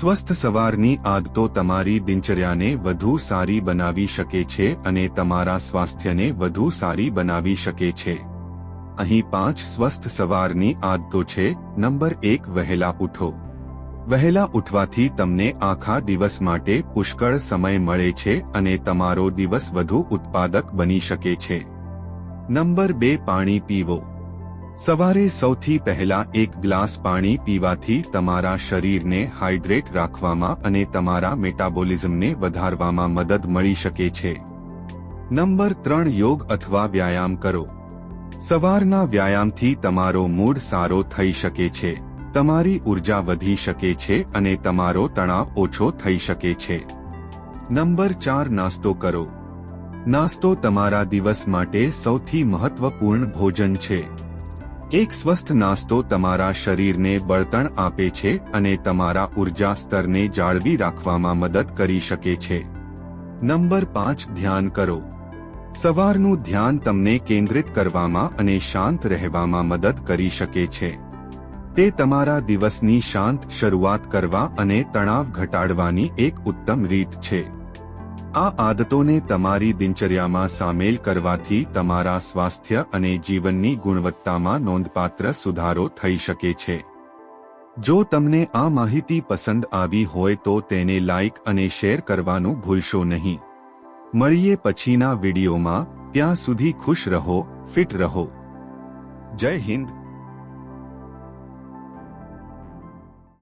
સ્વસ્થ સવારની આદતો તમારી દિનચર્યાને વધુ સારી બનાવી શકે છે અને તમારા સ્વાસ્થ્યને વધુ સારી બનાવી શકે છે. અહીં પાંચ સ્વસ્થ સવારની આદતો છે, નંબર એક, વહેલા ઉઠો. વહેલા ઉઠવાથી તમને આખા દિવસ માટે પુષ્કળ સમય મળે છે અને તમારો દિવસ વધુ ઉત્પાદક બની શકે છે. નંબર બે, પાણી પીવો. સવારે સૌથી પહેલા એક ગ્લાસ પાણી પીવાથી તમારા શરીરને હાઇડ્રેટ રાખવામાં અને તમારા મેટાબોલિઝમને વધારવામાં મદદ મળી શકે છે. નંબર ત્રણ, યોગ અથવા વ્યાયામ કરો. સવારના વ્યાયામથી તમારો મૂડ સારો થઈ શકે છે. તમારી ઊર્જા વધી શકે છે અને તમારો તણાવ ઓછો થઈ શકે છે. નંબર ચાર, નાસ્તો કરો. નાસ્તો તમારા દિવસ માટે સૌથી મહત્વપૂર્ણ ભોજન છે. એક સ્વસ્થ નાસ્તો તમારા શરીરને બળતણ આપે છે અને તમારા ઊર્જા સ્તરને જાળવી રાખવામાં મદદ કરી શકે છે. નંબર પાંચ, ધ્યાન કરો. સવારનું ધ્યાન તમને કેન્દ્રિત કરવામાં અને શાંત રહેવામાં મદદ કરી શકે છે. તે તમારા દિવસની શાંત શરૂઆત કરવા અને તણાવ ઘટાડવાની એક ઉત્તમ રીત છે. આ આદતોને તમારી દિનચર્યામાં સામેલ કરવાથી તમારા સ્વાસ્થ્ય અને જીવનની ગુણવત્તામાં નોંધપાત્ર સુધારો થઈ શકે છે. જો તમને આ માહિતી પસંદ આવી હોય તો તેને લાઇક અને શેર કરવાનું ભૂલશો નહીં. મળીએ પછીના વિડીયોમાં, ત્યાં સુધી ખુશ રહો, ફિટ રહો. જય હિન્દ.